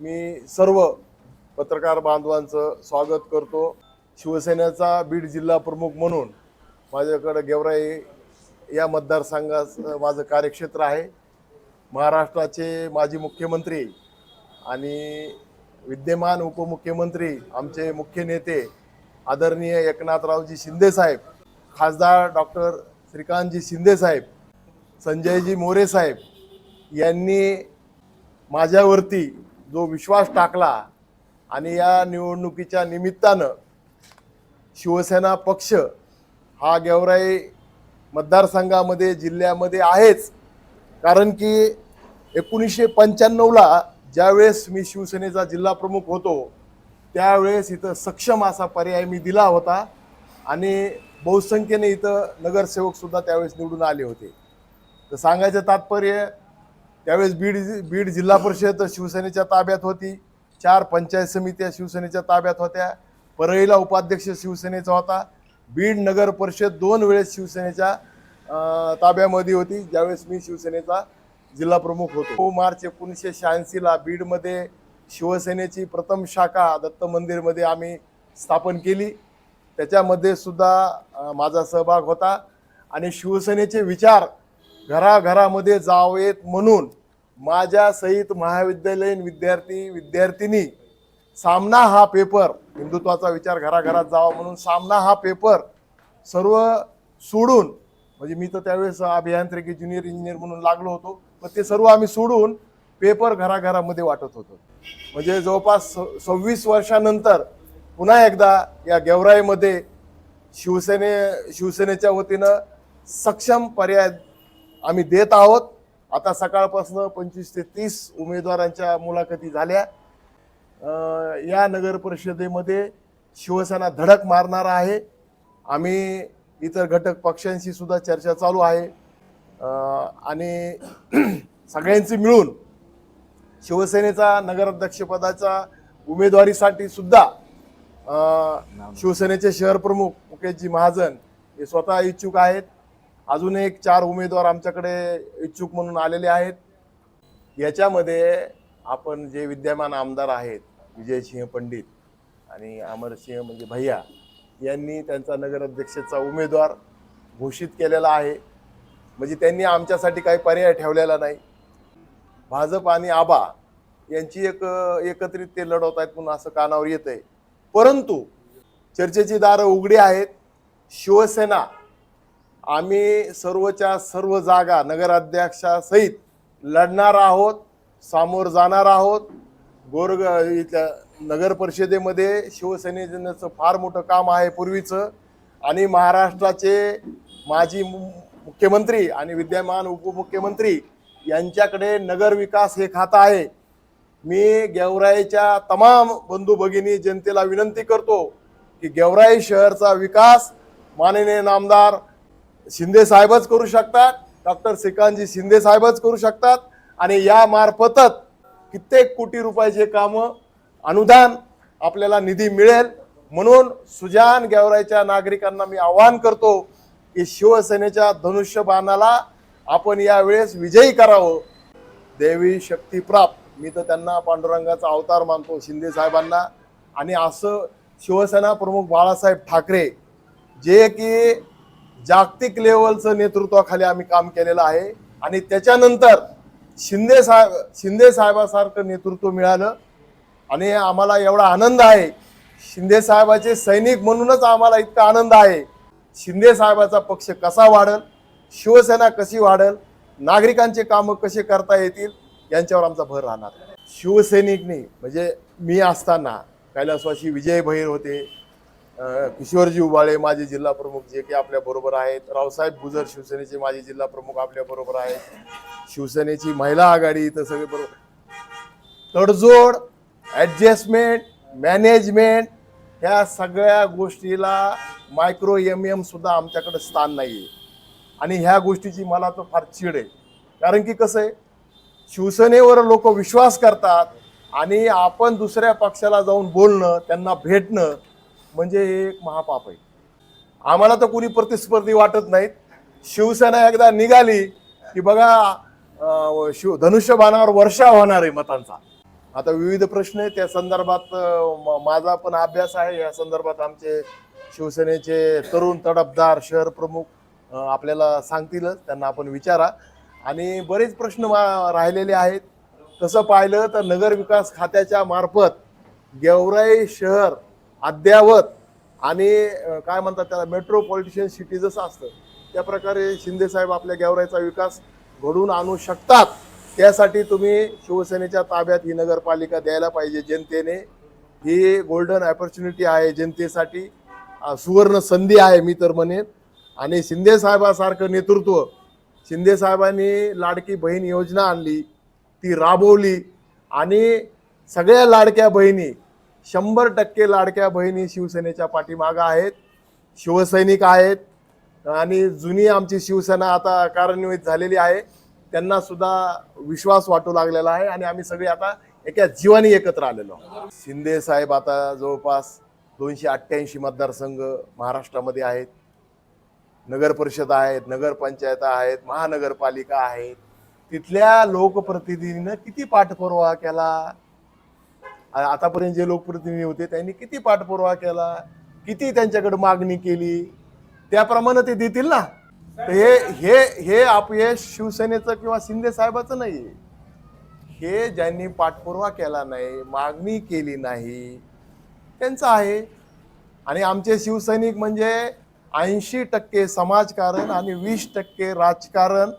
मी सर्व पत्रकार बांधवांचं स्वागत करतो. शिवसेनेचा बीड जिल्हा प्रमुख म्हणून माझ्याकडे गेवराई या मतदारसंघाचं माझं कार्यक्षेत्र आहे. महाराष्ट्राचे माजी मुख्यमंत्री आणि विद्यमान उपमुख्यमंत्री आमचे मुख्य नेते आदरणीय एकनाथरावजी शिंदेसाहेब खासदार डॉक्टर श्रीकांतजी शिंदेसाहेब संजयजी मोरे साहेब यांनी माझ्यावरती जो विश्वास टाकला आणि या निवडणुकीच्या निमित्तानं शिवसेना पक्ष हा गेवराई मतदारसंघामध्ये जिल्ह्यामध्ये आहेच. कारण की एकोणीसशे पंच्याण्णवला ज्यावेळेस मी शिवसेनेचा जिल्हा प्रमुख होतो त्यावेळेस इथं सक्षम असा पर्याय मी दिला होता आणि बहुसंख्येने इथं नगरसेवकसुद्धा त्यावेळेस निवडून आले होते. तर सांगायचं तात्पर्य त्यावेळेस बीड बीड जिल्हा परिषद शिवसेनेच्या ताब्यात होती. चार पंचायत समित्या शिवसेनेच्या ताब्यात होत्या. परळीला उपाध्यक्ष शिवसेनेचा होता. बीड नगर परिषद दोन वेळेस शिवसेनेच्या ताब्यामध्ये होती. ज्यावेळेस मी शिवसेनेचा जिल्हा प्रमुख होतो. मार्च एकोणीसशे शहाऐंशीला बीडमध्ये शिवसेनेची प्रथम शाखा दत्त मंदिरमध्ये आम्ही स्थापन केली. त्याच्यामध्ये सुद्धा माझा सहभाग होता. आणि शिवसेनेचे विचार घराघरामध्ये जावेत म्हणून माझ्या सहित महाविद्यालयीन विद्यार्थी विद्यार्थिनी सामना हा पेपर हिंदुत्वाचा विचार घराघरात जावा म्हणून सामना हा पेपर सर्व सोडून म्हणजे मी तर त्यावेळेस अभियांत्रिकी ज्युनियर इंजिनियर म्हणून लागलो होतो पण ते सर्व आम्ही सोडून पेपर घराघरामध्ये वाटत होतो. म्हणजे जवळपास स- सव्वीस वर्षानंतर पुन्हा एकदा या गेवराईमध्ये शिवसेने शिवसेनेच्या वतीनं सक्षम पर्याय आम्ही देत आहोत. आता सकाळपासून पंचवीस ते तीस उमेदवारांच्या मुलाखती झाल्या. या नगर परिषदेमध्ये शिवसेना धडक मारणार आहे. आम्ही इतर घटक पक्षांशी सुद्धा चर्चा चालू आहे. आणि सगळ्यांची मिळून शिवसेनेचा नगराध्यक्षपदाचा उमेदवारीसाठी सुद्धा शिवसेनेचे शहर प्रमुख मुकेशजी महाजन हे स्वतः इच्छुक आहेत. अजून एक चार उमेदवार आमच्याकडे इच्छुक म्हणून आलेले आहेत. याच्यामध्ये आपण जे विद्यमान आमदार आहेत विजयसिंह पंडित आणि अमरसिंह म्हणजे भैया यांनी त्यांचा नगराध्यक्षाचा उमेदवार घोषित केलेला आहे. म्हणजे त्यांनी आमच्यासाठी काही पर्याय ठेवलेला नाही. भाजप आणि आबा यांची एक एकत्रित ते लढवत आहेत म्हणून असं कानावर येत आहे परंतु चर्चेची दारं उघडी आहेत. शिवसेना आम्ही सर्वच्या सर्व जागा नगराध्यक्षासहित लढणार आहोत सामोर जाणार आहोत. गोरग इथल्या नगर परिषदेमध्ये शिवसेनेचं फार मोठं काम आहे पूर्वीचं. आणि महाराष्ट्राचे माजी मु- मुख्यमंत्री आणि विद्यमान उपमुख्यमंत्री यांच्याकडे नगर विकास हे खातं आहे. मी गेवराईच्या तमाम बंधू भगिनी जनतेला विनंती करतो की गेवराई शहरचा विकास माननीय नामदार शिंदे साहेबच करू शकतात डॉक्टर श्रीकांतजी शिंदे साहेबच करू शकतात आणि या मार्फतच कित्येक कोटी रुपयाचे कामं अनुदान आपल्याला निधी मिळेल. म्हणून सुजान गेवराईच्या नागरिकांना मी आवाहन करतो की शिवसेनेच्या धनुष्यबाणाला आपण यावेळेस विजयी करावं. देवी शक्ती प्राप्त. मी तर त्यांना पांडुरंगाचा अवतार मानतो शिंदे साहेबांना. आणि असं शिवसेना प्रमुख बाळासाहेब ठाकरे जे की जागतिक लेवलचं नेतृत्वाखाली आम्ही काम केलेलं आहे. आणि त्याच्यानंतर शिंदे साहेब शिंदे साहेबासारखं नेतृत्व मिळालं. आणि आम्हाला एवढा आनंद आहे. शिंदे साहेबाचे सैनिक म्हणूनच आम्हाला इतका आनंद आहे. शिंदे साहेबाचा पक्ष कसा वाढल? शिवसेना कशी वाढल? नागरिकांचे कामं कसे करता येतील? यांच्यावर आमचा भर राहणार. शिवसैनिकनी म्हणजे मी असताना कैलासवासी विजय भैर होते. किशोरजी उबाळे माजी जिल्हा प्रमुख जे की आपल्या बरोबर आहेत. रावसाहेब गुजर शिवसेनेचे माजी जिल्हा प्रमुख आपल्या बरोबर आहेत. शिवसेनेची महिला आघाडी इथं सगळे बरोबर. तडजोड ॲडजस्टमेंट मॅनेजमेंट ह्या सगळ्या गोष्टीला मायक्रो एम एम सुद्धा आमच्याकडे स्थान नाही आहे आणि ह्या गोष्टीची मला तर फार चिड आहे. कारण की कसं आहे शिवसेनेवर लोक विश्वास करतात आणि आपण दुसऱ्या पक्षाला जाऊन बोलणं त्यांना भेटणं म्हणजे हे एक महापाप आहे. आम्हाला तर कुणी प्रतिस्पर्धी वाटत नाहीत. शिवसेना एकदा निघाली की बघा शिव धनुष्यबाणावर वर्षा होणार आहे मतांचा. आता विविध प्रश्न आहेत. त्या संदर्भात म- माझा पण अभ्यास आहे. या संदर्भात आमचे शिवसेनेचे तरुण तडफदार शहर प्रमुख आपल्याला सांगतीलच त्यांना आपण विचारा. आणि बरेच प्रश्न राहिलेले आहेत. तसं पाहिलं तर नगर विकास खात्याच्या मार्फत गेवराई शहर अद्यावत आणि काय म्हणतात त्याला मेट्रोपॉलिटिशियन सिटी जसं असतं. त्या प्रकारे शिंदे साहेब आपल्या गेवराईचा विकास घडवून आणू शकतात. त्यासाठी तुम्ही शिवसेनेच्या ताब्यात ही नगरपालिका द्यायला पाहिजे जनतेने. ही गोल्डन ऑपॉर्च्युनिटी आहे जनतेसाठी. सुवर्ण संधी आहे मी तर म्हणेन. आणि शिंदे साहेबासारखं नेतृत्व शिंदे साहेबांनी लाडकी बहीण योजना आणली ती राबवली. आणि सगळ्या लाडक्या बहिणी शंभर टक्के लाडक्या बहिणी शिवसेनेच्या पाठीमागं आहेत. शिवसैनिक आहेत आणि जुनी आमची शिवसेना आता कार्यान्वित झालेली आहे. त्यांना सुद्धा विश्वास वाटू लागलेला आहे आणि आम्ही सगळे आता एका जीवानी एकत्र आलेलो आहोत. शिंदे साहेब आता जवळपास दोनशे अठ्ठ्याऐंशी मतदारसंघ महाराष्ट्रामध्ये आहेत. नगर परिषद आहेत नगरपंचायत आहेत महानगरपालिका आहेत. तिथल्या लोकप्रतिनिधीनं किती पाठपुरावा केला? आतापर्यंत जे लोकप्रतिनिधी होते त्यांनी किती पाठपुरावा केला किती त्यांच्याकडे मागणी केली त्याप्रमाणे ते देतील ना? तर हे हे हे अपयश शिवसेनेचं किंवा शिंदे साहेबाचं नाही. हे ज्यांनी पाठपुरावा केला नाही मागणी केली नाही त्यांचं आहे. आणि आमचे शिवसैनिक म्हणजे ऐंशी टक्के समाजकारण आणि वीस टक्के राजकारण